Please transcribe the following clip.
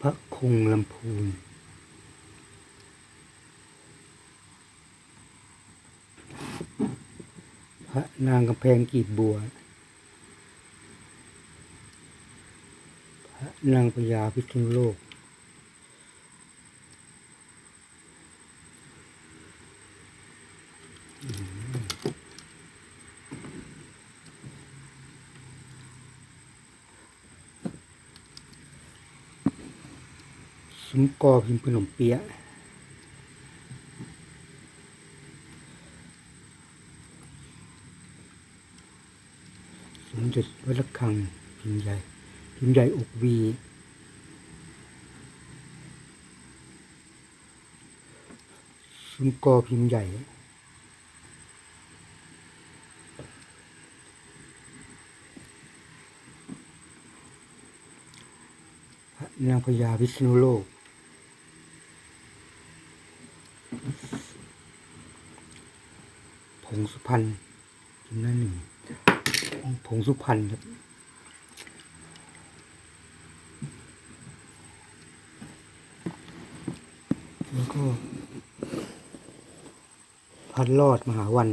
พระคงลำพูนพระนางกำแพงกีบบัว พระนางพญาพิษณุโลกซุ้ม กอพิมพ์ขนมเปี๊ยะสมเด็จวัดระฆังพิมพ์ใหญ่พิมพ์ใหญ่อกวีซุ้มกอพิมพ์ใหญ่พระนางพญาวิษณุโลก ผงสุพรรณพิมพ์หน้าหนึ่งผงสุพรรณครับแล้วก็พันรอดมหาวัน